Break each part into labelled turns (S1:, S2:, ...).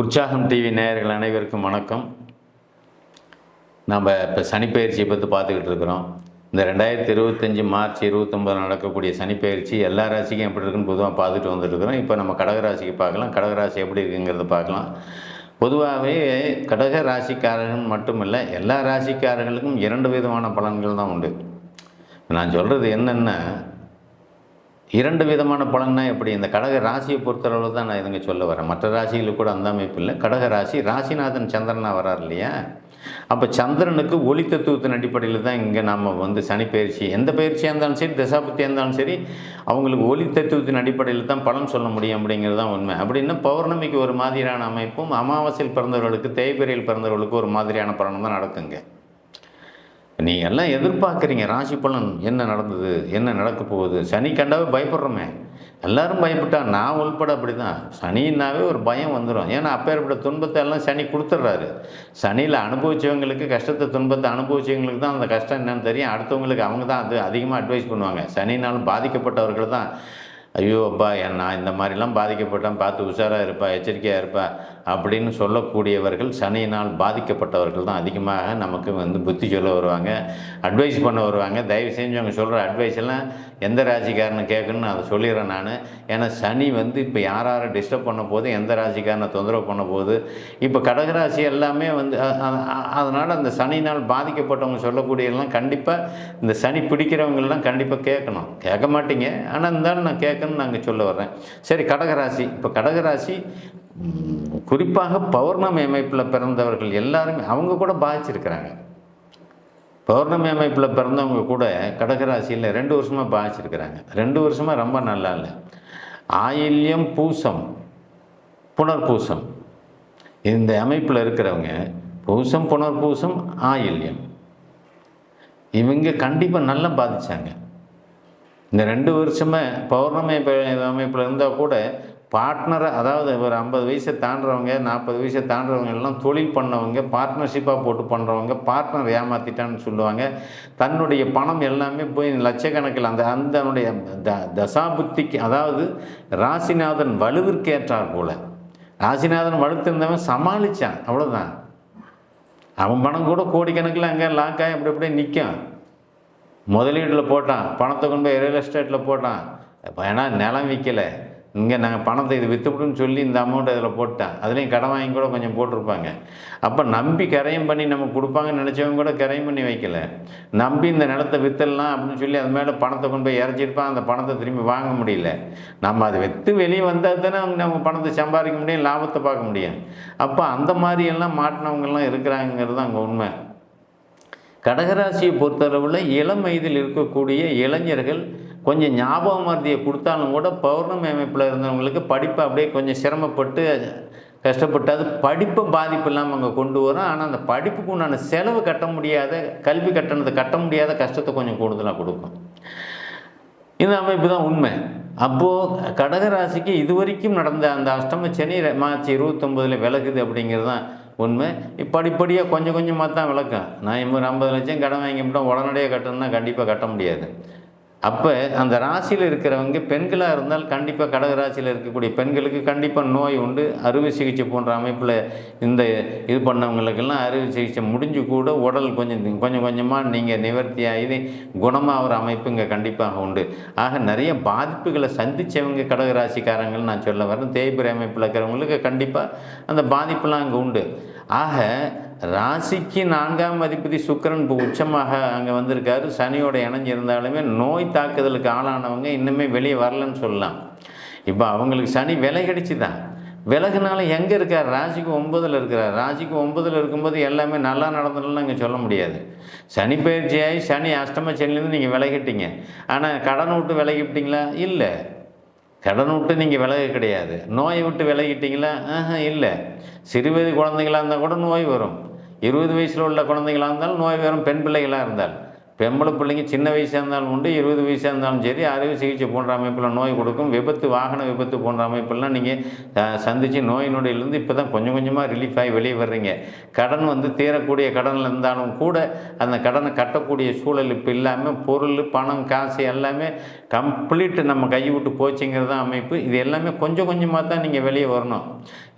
S1: உற்சாகம் டிவி நேயர்கள் அனைவருக்கும் வணக்கம். நம்ம இப்போ சனிப்பயிற்சியை பற்றி பார்த்துக்கிட்டு இருக்கிறோம். இந்த ரெண்டாயிரத்தி இருபத்தஞ்சி மார்ச் இருபத்தொம்பது நடக்கக்கூடிய சனிப்பெயர்ச்சி எல்லா ராசிக்கும் எப்படி இருக்குன்னு பொதுவாக பார்த்துட்டு வந்துட்டுருக்குறோம் இப்போ நம்ம கடகராசிக்கு பார்க்கலாம். கடகராசி எப்படி இருக்குங்கிறத பார்க்கலாம். பொதுவாகவே கடக ராசிக்காரர்கள் மட்டுமில்லை எல்லா ராசிக்காரர்களுக்கும் இரண்டு விதமான பலன்கள் தான் உண்டு. நான் சொல்கிறது என்னென்னா இரண்டு விதமான பலன்னா எப்படி? இந்த கடக ராசியை பொறுத்தளவு தான் நான் இதுங்க சொல்ல வரேன். மற்ற ராசிகளுக்கு கூட அந்த அமைப்பு இல்லை. கடக ராசி ராசிநாதன் சந்திரனா வரார் இல்லையா? அப்போ சந்திரனுக்கு ஒளி தத்துவத்தின் அடிப்படையில் தான் இங்கே நம்ம வந்து சனி பயிற்சி. எந்த பயிற்சியாக இருந்தாலும் சரி தசாபத்தியாக இருந்தாலும் சரி அவங்களுக்கு ஒளி தத்துவத்தின் அடிப்படையில் தான் பலன் சொல்ல முடியும் அப்படிங்கிறது தான் உண்மை. அப்படின்னா பௌர்ணமிக்கு ஒரு மாதிரியான அமைப்பும் அமாவாசையில் பிறந்தவர்களுக்கு தேய்பிரையில் பிறந்தவர்களுக்கு ஒரு மாதிரியான பலனும் தான் நடக்குங்க. நீங்கள் எல்லாம் எதிர்பார்க்குறீங்க. ராசி பலன் என்ன நடந்தது? என்ன நடக்க போகுது? சனி கண்டாவே பயப்படுறோமே. எல்லாரும் பயப்பட்டா நான் உள்பட அப்படி தான் சனின்னாவே ஒரு பயம் வந்துடும் ஏன்னா அப்பேற்பட்ட துன்பத்தை எல்லாம் சனி கொடுத்துட்றாரு. சனியில் அனுபவிச்சவங்களுக்கு கஷ்டத்தை துன்பத்தை அனுபவிச்சவங்களுக்கு தான் அந்த கஷ்டம் என்னன்னு தெரியும். அடுத்தவங்களுக்கு அவங்க தான் அது அதிகமாக அட்வைஸ் பண்ணுவாங்க. சனினாலும் பாதிக்கப்பட்டவர்கள் தான். ஐயோ அப்பா என் நான் இந்த மாதிரிலாம் பாதிக்கப்பட்டேன் பார்த்து உஷாராக இருப்பா எச்சரிக்கையாக இருப்பா அப்படின்னு சொல்லக்கூடியவர்கள் சனியினால் பாதிக்கப்பட்டவர்கள் தான் அதிகமாக நமக்கு வந்து புத்தி சொல்ல வருவாங்க அட்வைஸ் பண்ண வருவாங்க. தயவு செஞ்சு அவங்க சொல்கிற அட்வைஸ் எல்லாம் எந்த ராசிக்காரனை கேட்கணும்னு அதை சொல்லிடுறேன் நான். ஏன்னா சனி வந்து இப்போ யார் யாரை டிஸ்டர்ப் பண்ண போது எந்த ராசிக்காரனை தொந்தரவு பண்ண போகுது. இப்போ கடகராசி எல்லாமே வந்து அதனால் அந்த சனினால் பாதிக்கப்பட்டவங்க சொல்லக்கூடியெல்லாம் கண்டிப்பாக இந்த சனி பிடிக்கிறவங்கெல்லாம் கண்டிப்பாக கேட்கணும். கேட்க மாட்டீங்க. ஆனால் இருந்தாலும் நான் இருக்குன்னு நாங்கள் சொல்ல வர்றேன். சரி கடகராசி. இப்போ கடகராசி குறிப்பாக பௌர்ணமி அமைப்பில் பிறந்தவர்கள் எல்லாருமே அவங்க கூட பாதிச்சிருக்கிறாங்க பௌர்ணமி அமைப்பில் பிறந்தவங்க கூட கடகராசியில் ரெண்டு வருஷமாக பாதிச்சிருக்கிறாங்க ரெண்டு வருஷமாக ரொம்ப நல்லா இல்லை. ஆயில்யம் பூசம் புனர்பூசம். இந்த அமைப்பில் இருக்கிறவங்க பூசம் புனர்பூசம் ஆயில்யம். இவங்க கண்டிப்பாக நல்லா பாதிச்சாங்க. இந்த ரெண்டு வருஷமே பௌர்ணமி அமைப்பில் இருந்தால் கூட பார்ட்னரை அதாவது ஒரு ஐம்பது வயசை தாண்டுறவங்க நாற்பது வயசை தாண்டுறவங்க எல்லாம் தொழில் பண்ணவங்க பார்ட்னர்ஷிப்பாக போட்டு பண்ணுறவங்க பார்ட்னர் ஏமாற்றிட்டான்னு சொல்லுவாங்க. தன்னுடைய பணம் எல்லாமே போய் லட்சக்கணக்கில் அந்த அந்தனுடைய த தசாபுத்திக்கு அதாவது ராசிநாதன் வலுவிற்கேற்றார் போல. ராசிநாதன் வலுத்திருந்தவன் சமாளித்தான் அவ்வளோதான் அவன் பணம் கூட கோடிக்கணக்கில் அங்கே லாக்காக இப்படி அப்படி அப்படியே நிற்கும். முதலீட்டில் போட்டான் பணத்தை கொண்டு போய் ரியல் எஸ்டேட்டில் போட்டான். ஏன்னா நிலம் விற்கலை இங்கே நாங்கள் பணத்தை இது விற்றுவிடுன்னு சொல்லி இந்த அமௌண்ட் அதில் போட்டான் அதுலேயும் கடன் வாங்கி கூட கொஞ்சம் போட்டிருப்பாங்க. அப்போ நம்பி கரையும் பண்ணி நம்ம கொடுப்பாங்கன்னு நினச்சவங்க கூட கரையும் பண்ணி வைக்கல. நம்பி இந்த நிலத்தை விற்றுடலாம் அப்படின்னு சொல்லி அது மேலே பணத்தை கொண்டு போய் இறச்சிருப்பான். அந்த பணத்தை திரும்பி வாங்க முடியல. நம்ம அதை விற்று வெளியே வந்தால் தானே அவங்க நம்ம பணத்தை சம்பாதிக்க முடியும் லாபத்தை பார்க்க முடியும். அப்போ அந்த மாதிரியெல்லாம் மாட்டினவங்கெல்லாம் இருக்கிறாங்கிறது தான் அங்கே உண்மை. கடகராசியை பொறுத்தளவில் இளம் வயதில் இருக்கக்கூடிய இளைஞர்கள் கொஞ்சம் ஞாபக மருதியை கொடுத்தாலும் கூட பௌர்ணமி அமைப்பில் இருந்தவங்களுக்கு படிப்பை அப்படியே கொஞ்சம் சிரமப்பட்டு கஷ்டப்பட்டு அது படிப்பை பாதிப்பு இல்லாமல் அங்கே கொண்டு வரும். ஆனால் அந்த படிப்புக்கு உண்டான செலவு கட்ட முடியாத கல்வி கட்டணத்தை கட்ட முடியாத கஷ்டத்தை கொஞ்சம் கூடுதலாக கொடுக்கும். இந்த அமைப்பு தான் உண்மை. அப்போது கடகராசிக்கு இதுவரைக்கும் நடந்த அந்த அஷ்டம சனி மார்ச் இருபத்தொம்போதில் விலகுது அப்படிங்கிறது தான் உண்மை. படிப்படியாக கொஞ்சம் கொஞ்சமாக தான் விளக்கம். நான் இப்போ ஐம்பது லட்சம் கடன் வாங்கிவிட்டோம் உடனடியாக கட்டணும்னா கண்டிப்பாக கட்ட முடியாது. அப்போ அந்த ராசியில் இருக்கிறவங்க பெண்களாக இருந்தால் கண்டிப்பாக கடக ராசியில் இருக்கக்கூடிய பெண்களுக்கு கண்டிப்பாக நோய் உண்டு. அறுவை சிகிச்சை போன்ற அமைப்பில் இந்த இது பண்ணவங்களுக்கெல்லாம் அறுவை சிகிச்சை முடிஞ்சு கூட உடல் கொஞ்சம் கொஞ்சம் கொஞ்சமாக நீங்கள் நிவர்த்தி ஆகி குணமாகிற அமைப்பு இங்கே கண்டிப்பாக உண்டு. ஆக நிறைய பாதிப்புகளை சந்தித்தவங்க கடக ராசிக்காரங்கள் நான் சொல்ல வரேன். தேய்பிரி அமைப்பில் இருக்கிறவங்களுக்கு கண்டிப்பாக அந்த பாதிப்புலாம் அங்கே உண்டு. ஆக ராசிக்கு நான்காம் அதிபதி சுக்கரன் இப்போ உச்சமாக அங்கே வந்திருக்காரு. சனியோட இணைஞ்சிருந்தாலுமே நோய் தாக்குதலுக்கு ஆளானவங்க இன்னுமே வெளியே வரலன்னு சொல்லலாம். இப்போ அவங்களுக்கு சனி விலை கிடைச்சி தான் விலகுனால எங்கே இருக்கார்? ராசிக்கு ஒன்பதில் இருக்கிறார். ராசிக்கு ஒன்பதில் இருக்கும்போது எல்லாமே நல்லா நடந்ததுன்னு இங்கே சொல்ல முடியாது. சனி பயிற்சியாகி சனி அஷ்டம சனிலேருந்து நீங்கள் விலகிட்டீங்க. ஆனால் கடன் விட்டு விலகிட்டீங்களா இல்லை. கடன் விட்டு நீங்கள் விலக கிடையாது. நோயை விட்டு விலகிட்டீங்களா? ஆஹா இல்லை. சிறுவயது குழந்தைங்களாக இருந்தால் கூட நோய் வரும். இருபது வயசில் உள்ள குழந்தைகளாக இருந்தாலும் நோய் வரும் பெண் பிள்ளைகளாக இருந்தால் பெம்பளை பிள்ளைங்க சின்ன வயசாக இருந்தாலும் உண்டு இருபது வயசாக இருந்தாலும் சரி அறுவை சிகிச்சை போன்ற அமைப்பில் நோய் கொடுக்கும். விபத்து வாகன விபத்து போன்ற அமைப்பெல்லாம் நீங்கள் சந்தித்து நோய் நொடியிலேருந்து இப்போ தான் கொஞ்சம் கொஞ்சமாக ரிலீஃப் ஆகி வெளியே வர்றீங்க. கடன் வந்து தீரக்கூடிய கடனில் இருந்தாலும் கூட அந்த கடனை கட்டக்கூடிய சூழல் இப்போ இல்லாமல் பொருள் பணம் காசு எல்லாமே கம்ப்ளீட் நம்ம கை விட்டு போச்சுங்கிறது தான் அமைப்பு. இது எல்லாமே கொஞ்சம் கொஞ்சமாக தான் நீங்கள் வெளியே வரணும்.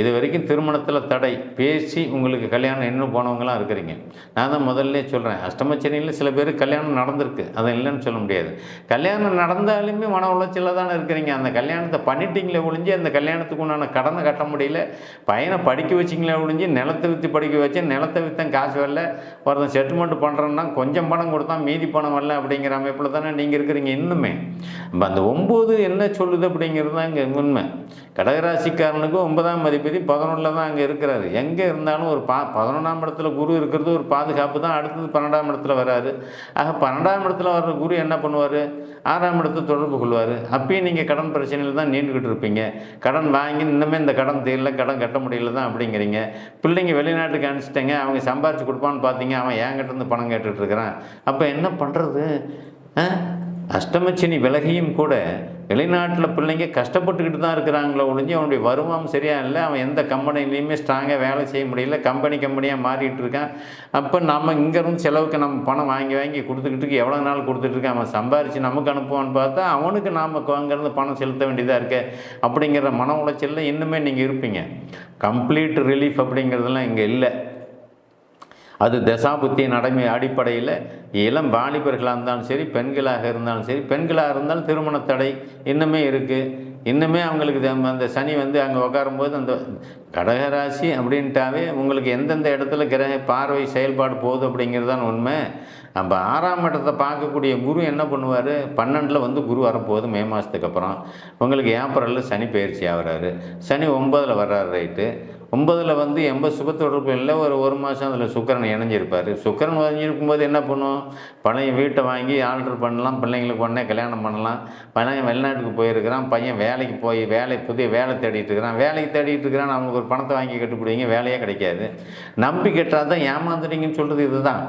S1: இது வரைக்கும் திருமணத்தில் தடை. பேசி உங்களுக்கு கல்யாணம் இன்னும் போனவங்களாம் இருக்கிறீங்க. நான் தான் முதல்ல சொல்கிறேன் அஷ்டமச்சனியில் சில பேர் கல்யாணம் நடந்திருக்கு. அதை இல்லைன்னு சொல்ல முடியாது. கல்யாணம் நடந்தாலுமே மன உளைச்சலில் தானே இருக்கிறீங்க. அந்த கல்யாணத்தை பண்ணிட்டீங்களே ஒழிஞ்சு அந்த கல்யாணத்துக்கு உண்டான கடனை கட்ட முடியல. பையனை படிக்க வச்சிங்களே ஒழிஞ்சு நிலத்தை விற்று படிக்க வச்சு நிலத்தை விற்றேன் காசு வரல. ஒருத்தன் செட்டில்மெண்ட் பண்ணுறேன்னா கொஞ்சம் பணம் கொடுத்தா மீதி பணம் வரல அப்படிங்கிற அமைப்பில் தானே நீங்கள் இருக்கிறீங்க இன்னுமே. இப்போ அந்த ஒம்பது என்ன சொல்லுது அப்படிங்கிறது தான் இங்கே உண்மை. கடகராசிக்காரனுக்கு ஒன்பதாம் அதிபதி பதினொன்றில் தான் அங்கே இருக்கிறாரு. எங்கே இருந்தாலும் ஒரு பா பதினொன்றாம் இடத்துல குரு இருக்கிறது ஒரு பாதுகாப்பு தான். அடுத்தது பன்னெண்டாம் இடத்துல வராரு. ஆக பன்னெண்டாம் இடத்துல வர்ற குரு என்ன பண்ணுவார்? ஆறாம் இடத்தை தொடர்பு கொள்வார். அப்பயும் நீங்கள் கடன் பிரச்சனையில் தான் நீண்டுக்கிட்டு இருப்பீங்க. கடன் வாங்கி இன்னுமே இந்த கடன் தீரல கடன் கட்ட முடியல தான் அப்படிங்கிறீங்க. பிள்ளைங்க வெளிநாட்டுக்கு அனுப்பிச்சிட்டேங்க அவங்க சம்பாரிச்சு கொடுப்பான்னு பார்த்தீங்க அவன் என்கிட்ட இருந்து பணம் கேட்டுட்டு இருக்கிறான். அப்போ என்ன பண்ணுறது அஷ்டமச்சினி விலகியும் கூட வெளிநாட்டில் பிள்ளைங்க கஷ்டப்பட்டுக்கிட்டு தான் இருக்கிறாங்களோ ஒழிஞ்சு அவனுடைய வருமானம் சரியாக இல்லை. அவன் எந்த கம்பெனிலையுமே ஸ்ட்ராங்காக வேலை செய்ய முடியல. கம்பெனி கம்பெனியாக மாறிட்டு இருக்கான். அப்போ நம்ம இங்கேருந்து செலவுக்கு நம்ம பணம் வாங்கி வாங்கி கொடுத்துக்கிட்டு எவ்வளோ நாள் கொடுத்துட்ருக்கான் அவன் சம்பாரித்து நமக்கு அனுப்புவான்னு பார்த்தா அவனுக்கு நாம் அங்கேருந்து பணம் செலுத்த வேண்டியதாக இருக்கு. அப்படிங்கிற மன உளைச்சலில் இன்னுமே நீங்கள் இருப்பீங்க. கம்ப்ளீட் ரிலீஃப் அப்படிங்கிறதெல்லாம் இங்கே இல்லை. அது தசாபுத்தியின் அடைமை அடிப்படையில் இளம் வாலிபர்களாக இருந்தாலும் சரி பெண்களாக இருந்தாலும் சரி பெண்களாக இருந்தாலும் திருமண தடை இன்னுமே இருக்குது இன்னுமே அவங்களுக்கு அந்த சனி வந்து அங்கே உட்காரும்போது அந்த கடகராசி அப்படின்ட்டாவே உங்களுக்கு எந்தெந்த இடத்துல கிரக பார்வை செயல்பாடு போகுது அப்படிங்கிறது தான் உண்மை. நம்ம ஆறாம் இடத்தை பார்க்கக்கூடிய குரு என்ன பண்ணுவார்? பன்னெண்டில் வந்து குரு வரப்போகுது மே மாதத்துக்கு அப்புறம். உங்களுக்கு ஏப்ரலில் சனி பயிற்சி ஆகிறாரு. சனி ஒம்பதில் வர்றாரு ரைட்டு. ஒன்பதில் வந்து எண்பது சுப தொடர்பு இல்லை. ஒரு ஒரு மாதம் அதில் சுக்கரன் இணைஞ்சிருப்பார். சுக்கரன் இணைஞ்சிருக்கும் போது என்ன பண்ணும்? பழைய வீட்டை வாங்கி ஆல்ட்ரு பண்ணலாம். பிள்ளைங்களுக்கு உடனே கல்யாணம் பண்ணலாம். பையன் வெளிநாட்டுக்கு போயிருக்கிறான். பையன் வேலைக்கு போய் வேலை புதிய வேலை தேடிட்டு இருக்கிறான். வேலைக்கு தேடிட்டு இருக்கிறான் அவங்களுக்கு ஒரு பணத்தை வாங்கி கட்டுப்பிடிங்க வேலையே கிடைக்காது. நம்பி கட்டால் தான் ஏமாந்துறீங்கன்னு சொல்கிறது இதுதான்.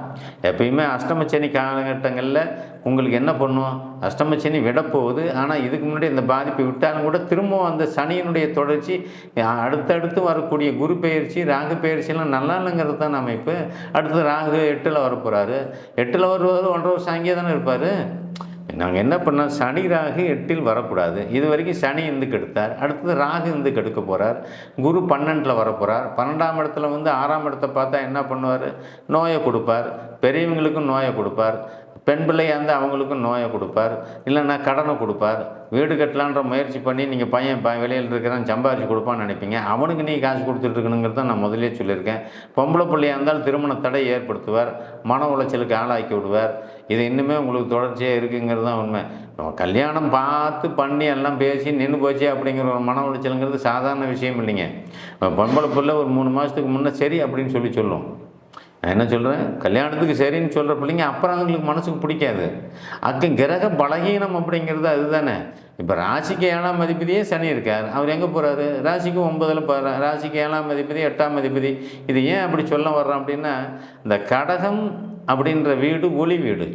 S1: எப்பயுமே அஷ்டமச்சனி காலகட்டங்களில் உங்களுக்கு என்ன பண்ணும்? அஷ்டமச்சனி விடப்போகுது. ஆனால் இதுக்கு முன்னாடி இந்த பாதிப்பை விட்டாலும் கூட திரும்பவும் அந்த சனியினுடைய தொடர்ச்சி அடுத்தடுத்து வரக்கூடிய குரு பயிற்சி ராகு பயிற்சியெல்லாம் நல்லா இல்லைங்கிறது தான் அமைப்பு அடுத்து ராகு எட்டில் வரப்போகிறாரு எட்டில் வருவது ஒன்றரை வருஷம் அங்கேயே தானே இருப்பார். நாங்கள் என்ன பண்ணோம்? சனி ராகு எட்டில் வரக்கூடாது. இது வரைக்கும் சனி இந்து கெடுத்தார் அடுத்தது ராகு இந்து கெடுக்க போகிறார் குரு பன்னெண்டில் வரப்போகிறார் பன்னெண்டாம் இடத்துல வந்து ஆறாம் இடத்தை பார்த்தா என்ன பண்ணுவார்? நோயை கொடுப்பார். பெரியவங்களுக்கும் நோயை கொடுப்பார். பெண் பிள்ளையாக இருந்தால் அவங்களுக்கும் நோயை கொடுப்பார். இல்லைன்னா கடனை கொடுப்பார். வீடு கட்டலான்ற முயற்சி பண்ணி நீங்கள் பையன் ப வெளியில் இருக்கிறான் சம்பாரிச்சு கொடுப்பான்னு நினைப்பீங்க. அவனுக்கு நீ காசு கொடுத்துட்ருக்கணுங்கிறத நான் முதலே சொல்லியிருக்கேன். பொம்பளை பிள்ளையாக இருந்தால் திருமண தடை ஏற்படுத்துவார். மன உளைச்சலுக்கு ஆளாக்கி விடுவார். இது இன்னுமே உங்களுக்கு தொடர்ச்சியாக இருக்குங்கிறது தான் உண்மை. நம்ம கல்யாணம் பார்த்து பண்ணி எல்லாம் பேசி நின்று போச்சு அப்படிங்கிற ஒரு மன உளைச்சலுங்கிறது சாதாரண விஷயம் இல்லைங்க. பொம்பளை பிள்ளை ஒரு மூணு மாதத்துக்கு முன்னே சரி அப்படின்னு சொல்லி சொல்லும். நான் என்ன சொல்கிறேன் கல்யாணத்துக்கு சரின்னு சொல்கிற பிள்ளைங்க அப்புறம் அவங்களுக்கு மனசுக்கு பிடிக்காது. அக்கு கிரக பலகீனம் அப்படிங்கிறது அதுதானே. இப்போ ராசிக்கு ஏழாம் மதிப்பதியே சனி இருக்கார். அவர் எங்கே போகிறாரு ராசிக்கு ஒன்பதில் போகிறார் ராசிக்கு ஏழாம் மதிப்பதி எட்டாம் மதிப்பதி இது ஏன் அப்படி சொல்ல வர்றோம் அப்படின்னா இந்த கடகம் அப்படின்ற வீடு ஒளி வீடு.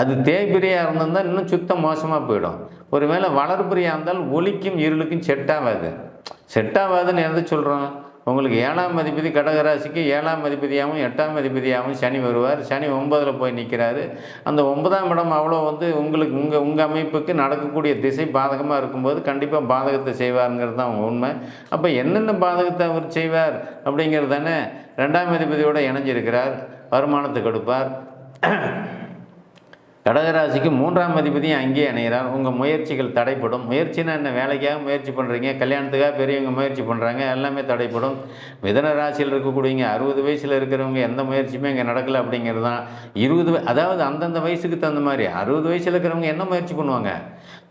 S1: அது தேய்பிரியாக இருந்திருந்தால் இன்னும் சுத்தம் மோசமாக போயிடும். ஒருவேளை வளர்பிரியாக இருந்தால் ஒளிக்கும் இருளுக்கும் செட் ஆகாது செட் ஆகாதுன்னு எதை சொல்கிறோம் உங்களுக்கு ஏழாம் அதிபதி கடகராசிக்கு ஏழாம் அதிபதியாகவும் எட்டாம் அதிபதியாகவும் சனி வருவார். சனி ஒன்பதில் போய் நிற்கிறாரு அந்த ஒன்பதாம் இடம் அவ்வளோ வந்து உங்களுக்கு உங்கள் உங்கள் அமைப்புக்கு நடக்கக்கூடிய திசை பாதகமாக இருக்கும்போது கண்டிப்பாக பாதகத்தை செய்வாருங்கிறது தான் உண்மை. அப்போ என்னென்ன பாதகத்தை அவர் செய்வார் அப்படிங்கிறது தானே ரெண்டாம் அதிபதியோடு இணைஞ்சிருக்கிறார். வருமானத்தை கொடுப்பார். கடகராசிக்கு மூன்றாம் அதிபதியும் அங்கேயே இணைகிறார். உங்கள் முயற்சிகள் தடைப்படும் முயற்சினா என்ன? வேலைக்காக முயற்சி பண்ணுறீங்க கல்யாணத்துக்காக பெரியவங்க முயற்சி பண்ணுறாங்க எல்லாமே தடைப்படும் மிதன ராசியில் இருக்கக்கூடியவங்க அறுபது வயசில் இருக்கிறவங்க எந்த முயற்சியுமே இங்கே நடக்கலை அப்படிங்கிறது தான். இருபது அதாவது அந்தந்த வயசுக்கு தகுந்த மாதிரி அறுபது வயசில் இருக்கிறவங்க என்ன முயற்சி பண்ணுவாங்க?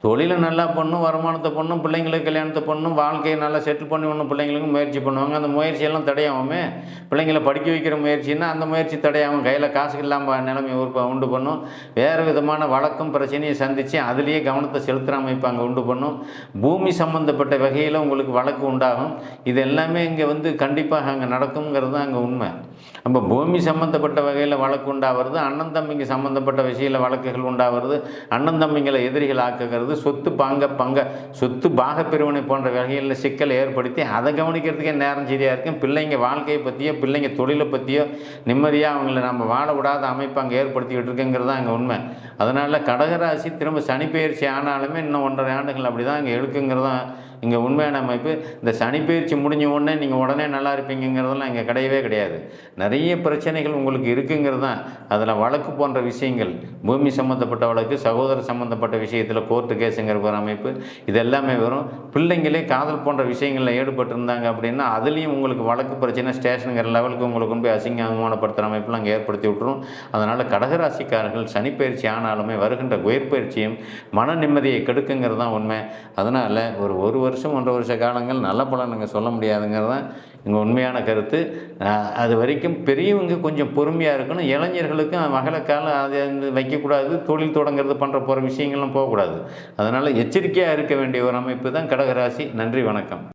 S1: தொழிலை நல்லா பண்ணும் வருமானத்தை பண்ணும் பிள்ளைங்களுக்கு கல்யாணத்தை பண்ணும் வாழ்க்கையை நல்லா செட்டில் பண்ணி ஒன்றும் பிள்ளைங்களுக்கும் முயற்சி பண்ணுவாங்க. அந்த முயற்சியெல்லாம் தடையாமே பிள்ளைங்களை படிக்க வைக்கிற முயற்சின்னா அந்த முயற்சி தடையாகும். கையில் காசு இல்லாமல் நிலைமை உண்டு பண்ணும். வேறு விதமான வழக்கம் பிரச்சனையை சந்தித்து அதுலேயே கவனத்தை செலுத்துகிற அமைப்பு அங்கே உண்டு பண்ணும். பூமி சம்மந்தப்பட்ட வகையில் உங்களுக்கு வழக்கு உண்டாகும். இது எல்லாமே இங்கே வந்து கண்டிப்பாக அங்கே நடக்குங்கிறது தான் அங்கே உண்மை. அப்போ பூமி சம்மந்தப்பட்ட வகையில் வழக்கு உண்டாகிறது அண்ணன் தம்பிங்க சம்மந்தப்பட்ட விஷயத்தில் வழக்குகள் உண்டாகிறது அண்ணன் தம்பிங்களை எதிரிகள் ஆக்குகிறது சொத்து பங்க பங்க சொத்து பாகப்பிரிவினை போன்ற வகைகளில் சிக்கலை ஏற்படுத்தி அதை கவனிக்கிறதுக்கே நேரம் சரியாக இருக்கும். பிள்ளைங்க வாழ்க்கையை பற்றியோ பிள்ளைங்க தொழிலை பற்றியோ நிம்மதியாக அவங்கள நம்ம வாழ விடாத அமைப்பு அங்கே ஏற்படுத்திக்கிட்டு இருக்குங்கிறது தான் அங்கே உண்மை. அதனால் கடகராசி திரும்ப சனி பயிற்சி ஆனாலுமே இன்னும் ஒன்றரை ஆண்டுகள் அப்படி தான் அங்கே எடுக்குங்கிறதான் இங்கே உண்மையான அமைப்பு இந்த சனி பயிற்சி முடிஞ்ச உடனே நீங்கள் உடனே நல்லா இருப்பீங்கிறதெல்லாம் இங்கே கிடையவே கிடையாது. நிறைய பிரச்சனைகள் உங்களுக்கு இருக்குங்கிறது தான் அதில் வழக்கு போன்ற விஷயங்கள் பூமி சம்மந்தப்பட்ட வழக்கு சகோதர சம்மந்தப்பட்ட விஷயத்தில் கோர்ட்டு கேஸுங்கிற ஒரு அமைப்பு இது எல்லாமே வரும். பிள்ளைங்களே காதல் போன்ற விஷயங்களில் ஈடுபட்டிருந்தாங்க அப்படின்னா அதுலேயும் உங்களுக்கு வழக்கு பிரச்சனை ஸ்டேஷனுங்கிற லெவலுக்கு உங்களுக்கு கொண்டு போய் அசிங்கமானப்படுத்துகிற அமைப்புலாம் அங்கே ஏற்படுத்தி விட்டுரும். அதனால் கடகராசிக்காரர்கள் சனிப்பயிற்சி ஆனாலுமே வருகின்ற உயர்பயிற்சியும் மன நிம்மதியை கெடுக்குங்கிறது தான் உண்மை. அதனால் ஒரு ஒரு வருஷம் ஒன்றரை வருஷ காலங்கள் நல்ல பலன் நீங்கள் சொல்ல முடியாதுங்கிறது தான் எங்கள் உண்மையான கருத்து. அது வரைக்கும் பெரியவங்க கொஞ்சம் பொறுமையாக இருக்கணும். இளைஞர்களுக்கும் மகளக்காலம் அதை வந்து வைக்கக்கூடாது. தொழில் தொடங்குறது பண்ணுற போகிற விஷயங்கள்லாம் போகக்கூடாது. அதனால் எச்சரிக்கையாக இருக்க வேண்டிய ஒரு அமைப்பு தான் கடகராசி. நன்றி வணக்கம்.